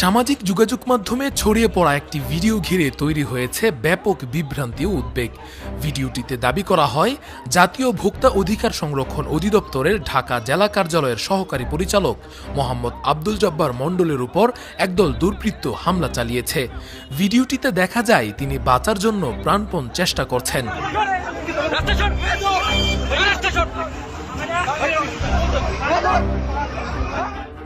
সামাজিক যোগাযোগ মাধ্যমে ছড়িয়ে পড়া একটি ভিডিও ঘিরে তৈরি হয়েছে ব্যাপক বিভ্রান্তি ও উদ্বেগ। ভিডিওটিতে দাবি করা হয়, জাতীয় ভোক্তা অধিকার সংরক্ষণ অধিদপ্তরের ঢাকা জেলা কার্যালয়ের সহকারী পরিচালক মোহাম্মদ আব্দুল জব্বার মণ্ডলের উপর একদল দুর্বৃত্ত হামলা চালিয়েছে। ভিডিওটিতে দেখা যায়, তিনি বাঁচার জন্য প্রাণপণ চেষ্টা করছেন।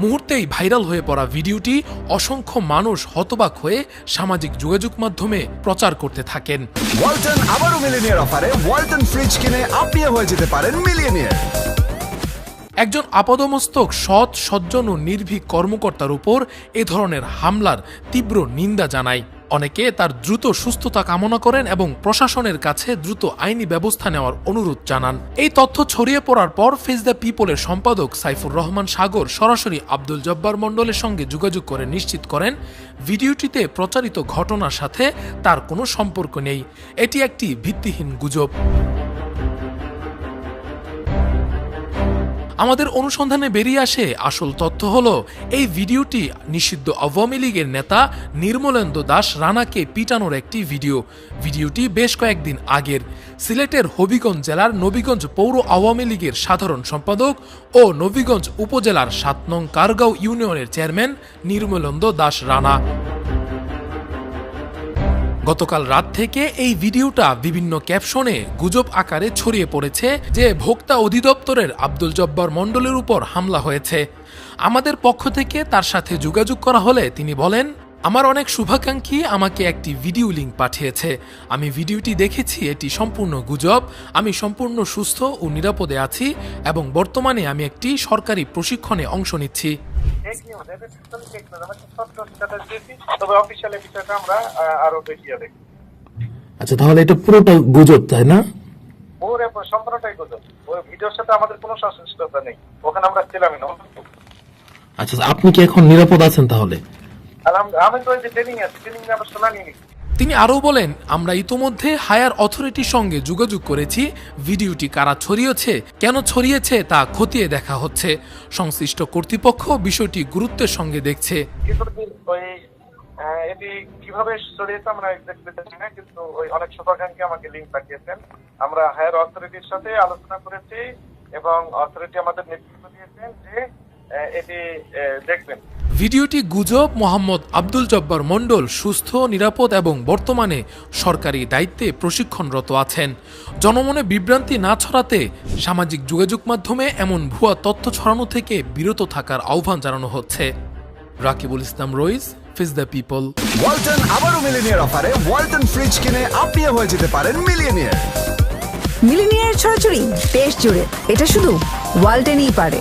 মুহূর্তেই ভাইরাল হয়ে পড়া ভিডিওটি অসংখ্য মানুষ হতবাক হয়ে সামাজিক যোগাযোগ মাধ্যমে প্রচার করতে থাকেন। ওয়ালটন আবারও মিলিনিয়ার অফারে ওয়ালটন ফ্রিজ কিনে আপনিও হয়ে যেতে পারেন মিলিয়নিয়ার। একজন আপাদমস্তক সৎ সজ্জন ও নির্ভীক কর্মকর্তার উপর এ ধরনের হামলার তীব্র নিন্দা জানায়। অনেকে তার দ্রুত সুস্থতা কামনা করেন এবং প্রশাসনের কাছে দ্রুত আইনি ব্যবস্থা নেওয়ার অনুরোধ জানান। এই তথ্য ছড়িয়ে পড়ার পর ফেস দ্য পিপলের সম্পাদক সাইফুর রহমান সাগর সরাসরি আব্দুল জব্বার মণ্ডলের সঙ্গে যোগাযোগ করে নিশ্চিত করেন, ভিডিওটিতে প্রচারিত ঘটনার সাথে তার কোনো সম্পর্ক নেই। এটি একটি ভিত্তিহীন গুজব। আমাদের অনুসন্ধানে বেরিয়ে আসে আসল তথ্য হলো, এই ভিডিওটি নিষিদ্ধ আওয়ামী লীগের নেতা নির্মলেন্দু দাস রানাকে পিটানোর একটি ভিডিও। ভিডিওটি বেশ কয়েকদিন আগের। সিলেটের হবিগঞ্জ জেলার নবীগঞ্জ পৌর আওয়ামী লীগের সাধারণ সম্পাদক ও নবীগঞ্জ উপজেলার সাত নং কারগাঁও ইউনিয়নের চেয়ারম্যান নির্মলেন্দু দাস রানা। গতকাল রাত থেকে এই ভিডিওটা বিভিন্ন ক্যাপশনে গুজব আকারে ছড়িয়ে পড়েছে যে ভোক্তা অধিদপ্তরের আব্দুল জব্বার মণ্ডলের উপর হামলা হয়েছে। আমাদের পক্ষ থেকে তার সাথে যোগাযোগ করা হলে তিনি বলেন, আমার অনেক শুভাকাঙ্ক্ষী আমাকে একটি ভিডিও লিঙ্ক পাঠিয়েছে। আমি ভিডিওটি দেখেছি, এটি সম্পূর্ণ গুজব। আমি সম্পূর্ণ সুস্থ ও নিরাপদে আছি এবং বর্তমানে আমি একটি সরকারি প্রশিক্ষণে অংশ নিচ্ছি। আচ্ছা তাহলে এটা পুরোটা গুজব তাই না? ওরে সম্পূর্ণটাই গুজব। ওই ভিডিওর সাথে আমাদের কোনো সংশ্লিষ্টতা নেই। ওখানে আমরা ছিলামই না। আচ্ছা আপনি কি এখন নিরাপদ আছেন তাহলে? আমি তো ওই যে ট্রেনিং আছে। ট্রেনিং আমরা শোনা নিয়ে তিনি আরও বলেন, আমরা ইতোমধ্যে হায়ার অথরিটির সঙ্গে যোগাযোগ করেছি। ভিডিওটি কারা ছড়িয়েছে, কেন ছড়িয়েছে তা খতিয়ে দেখা হচ্ছে। সংশ্লিষ্ট কর্তৃপক্ষ বিষয়টি গুরুত্বের সঙ্গে দেখছে। এটি কীভাবে ছড়িয়েছে আমরা জানি না, কিন্তু ওই অনেক শুভাকাঙ্ক্ষী আমাকে লিঙ্ক পাঠিয়েছেন। আমরা হায়ার অথরিটির সাথে আলোচনা করেছি এবং অথরিটি আমাদের নেতৃত্ব দিয়েছেন যে এটি দেখবেন। ভিডিওটি গুজব মোহাম্মদ আব্দুল জব্বার মণ্ডল সুস্থ নিরাপদ এবং বর্তমানে সরকারি দায়িত্বে প্রশিক্ষণরত আছেন। জনমনে বিভ্রান্তি না ছড়াতে সামাজিক যোগাযোগ মাধ্যমে এমন ভুয়া তথ্য ছড়ানো থেকে বিরত থাকার আহ্বান জানানো হচ্ছে। রাকিবুল ইসলাম রইস ফিজ দ্য পিপল। ওয়ালটন আবারও মিলিনিয়ার অফারে ওয়ালটন ফ্রিজ কিনে আপনিও হয়ে যেতে পারেন মিলিয়নিয়ার মিলিনিয়ার ছড়াছড়ি দেশ জুড়ে এটা শুধু ওয়ালটেনই পারে।